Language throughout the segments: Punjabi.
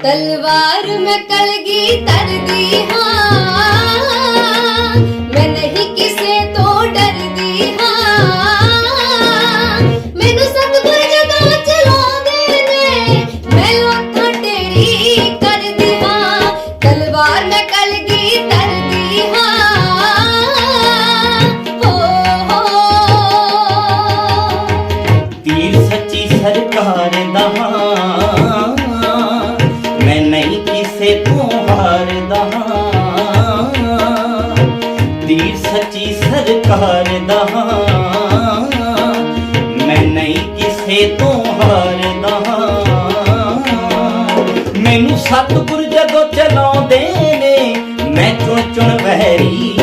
ਤਲਵਾਰ ਮੈਂ ਕਲਗੀ ਤਰਦੀ ਹਾਂ। ਮੈਂ ਨਹੀਂ ਕਿਸੇ ਤੋਂ ਡਰਦੀ ਹਾਂ। ਮੈਨੂੰ ਸਤਿਗੁਰ ਜਦੋਂ ਚਲਾਉਂਦੇ ਨੇ। ਮੈਂ ਲੱਖਾਂ ਢੇਰੀ ਕਰਦੀ ਹਾਂ। ਤਲਵਾਰ ਮੈਂ ਕਲਗੀ ਤਰਦੀ ਹਾਂ। ਹੋ ਹੋ। ਤੀਰ ਸੱਚੀ ਸਰਕਾਰ ਦਾ ਹਾਂ। ਤੀਰ ਸੱਚੀ ਸਰਕਾਰ ਦਾ। ਹਾਂ ਮੈਂ ਨਹੀਂ ਕਿਸੇ ਤੋਂ ਹਾਰਦਾ। ਹਾਂ ਮੈਨੂੰ ਸਤਿਗੁਰ ਜਦੋਂ ਚਲਾਉਂਦੇ ਨੇ, ਮੈਂ ਚੁਣ ਚੁਣ ਵਹਿਰੀ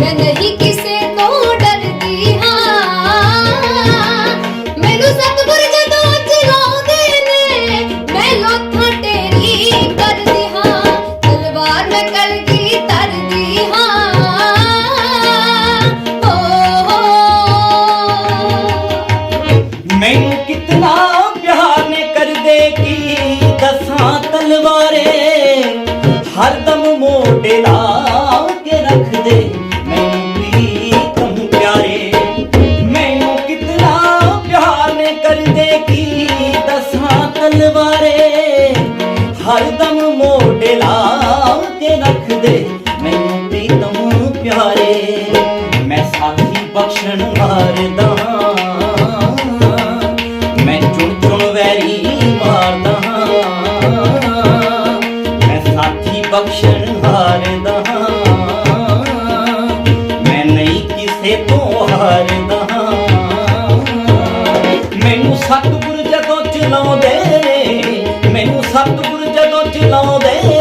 ਮੈਂ ਨਹੀਂ ਕਿਸੇ ਤੋਂ ਡਰਦੀ, ਹਾਂ। ਮੈਨੂੰ ਸਤਿਗੁਰ ਜਦੋਂ ਚਲਾਉਂਦੇ ਨੇ, ਮੈਂ ਲੋਥਾਂ ਢੇਰੀ ਕਰਦੀ, ਹਾਂ। ਤਲਵਾਰ ਮੈਂ ਕਲਗੀ ਤਰਦੀ ਹਾਂ। ਹੋ ਮੈਨੂੰ ਕਿਤਨਾ ਪਿਆਰ ਨੇ ਕਰਦੇ ਕੀ ਦਸਾਂ ਤਲਵਾਰੇ? ਹਰਦਮ ਮੋਢੇ ਲਾ ਕੇ ਰੱਖਦੇ ਕੇ ਰੱਖਦੇ ਮੈਨੂੰ ਤੂੰ ਪਿਆਰੇ, ਮੈਂ ਸਾਥੀ ਬਖਸ਼ਣ ਮਾਰਦਾ ਮੈਂ ਚੁਣ ਚੁਣ ਵੈਰੀ ਮਾਰਦਾ। ਮੈਂ ਸਾਥੀ ਬਖਸ਼ਣ ਹਾਰਦਾ ਮੈਂ ਨਹੀਂ ਕਿਸੇ ਤੋਂ ਹਾਰਦਾ। ਮੈਨੂੰ ਸਤਿਗੁਰ ਜਦੋਂ ਚਲਾਉਂਦੇ ਨੇ, ਮੈਨੂੰ ਸਤਿਗੁਰ ਜਦੋਂ ਚਲਾਉਂਦੇ ਨੇ